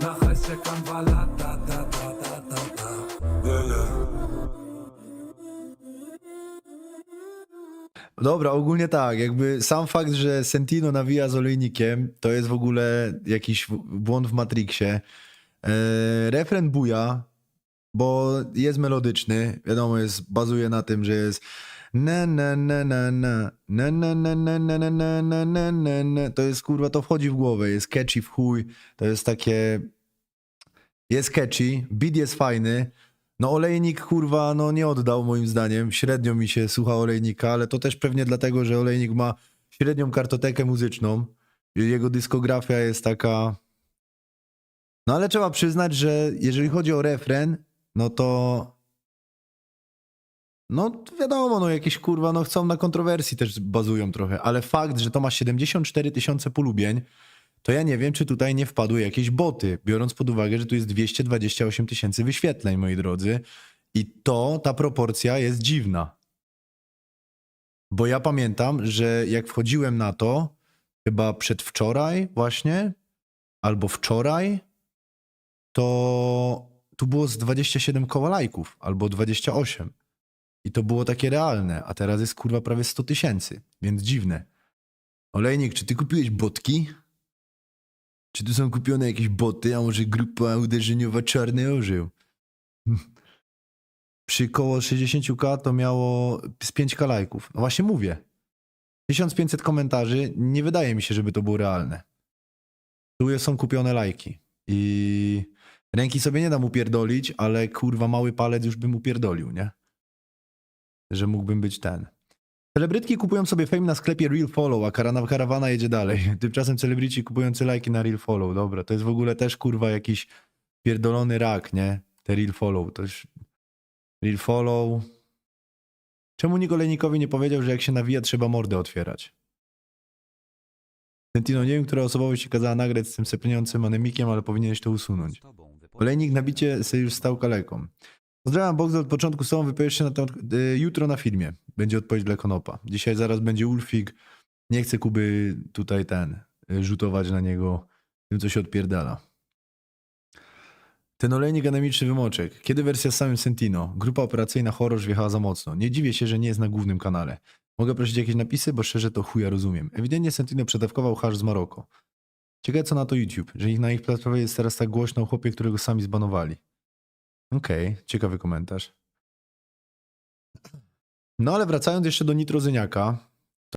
Na hajs czekam dwa lata ta ta ta ta ta. Dobra, ogólnie tak, jakby sam fakt, że Sentino nawija z olejnikiem, to jest w ogóle jakiś błąd w Matrixie. E, refren buja, bo jest melodyczny, wiadomo, jest, bazuje na tym, że jest na na na na na na na na na na na na na to jest kurwa, to wchodzi w głowę, jest catchy w chuj, to jest takie jest catchy, beat jest fajny, no olejnik kurwa no nie oddał moim zdaniem, średnio mi się słucha olejnika, ale to też pewnie dlatego, że olejnik ma średnią kartotekę muzyczną, jego dyskografia jest taka no ale trzeba przyznać, że jeżeli chodzi o refren, no to no wiadomo, no jakieś kurwa, no chcą na kontrowersji też bazują trochę, ale fakt, że to ma 74 tysiące polubień, to ja nie wiem, czy tutaj nie wpadły jakieś boty, biorąc pod uwagę, że tu jest 228 tysięcy wyświetleń, moi drodzy. I to, ta proporcja jest dziwna. Bo ja pamiętam, że jak wchodziłem na to, chyba przedwczoraj właśnie, albo wczoraj, to tu było z 27 koła lajków, albo 28. I to było takie realne, a teraz jest kurwa prawie 100 tysięcy, więc dziwne. Olejnik, czy ty kupiłeś botki? Czy tu są kupione jakieś boty, a może grupa uderzeniowa Czarny Orzeł? Przy koło 60k to miało z 5k lajków. No właśnie mówię. 1500 komentarzy, nie wydaje mi się, żeby to było realne. Tu są kupione lajki. I ręki sobie nie dam upierdolić, ale kurwa mały palec już bym upierdolił, nie? Że mógłbym być ten. Celebrytki kupują sobie fame na sklepie Real Follow, a karana, karawana jedzie dalej. Tymczasem celebryci kupujący lajki na Real Follow. Dobra, to jest w ogóle też kurwa jakiś pierdolony rak, nie? Te Real Follow. To już... Real Follow... Czemu nikt olejnikowi nie powiedział, że jak się nawija, trzeba mordę otwierać? Sentino, nie wiem, która osobowość ci kazała nagrać z tym sepleniącym anemikiem, ale powinieneś to usunąć. Olejnik na bicie sobie już stał kaleką. Pozdrawiam Box od początku tobą, wypowiesz się na temat, y, jutro na filmie. Będzie odpowiedź dla Konopa. Dzisiaj zaraz będzie Ulfik. Nie chcę Kuby tutaj ten, y, rzutować na niego tym, co się odpierdala. Ten olejnik anemiczny wymoczek. Kiedy wersja z samym Sentino? Grupa operacyjna horror wjechała za mocno. Nie dziwię się, że nie jest na głównym kanale. Mogę prosić jakieś napisy, bo szczerze to chuja rozumiem. Ewidentnie Sentino przedawkował hasz z Maroko. Ciekawe co na to YouTube, że ich na ich platformie jest teraz tak głośno o chłopie, którego sami zbanowali. Okej, ciekawy komentarz. No ale wracając jeszcze do Nitrozyniaka,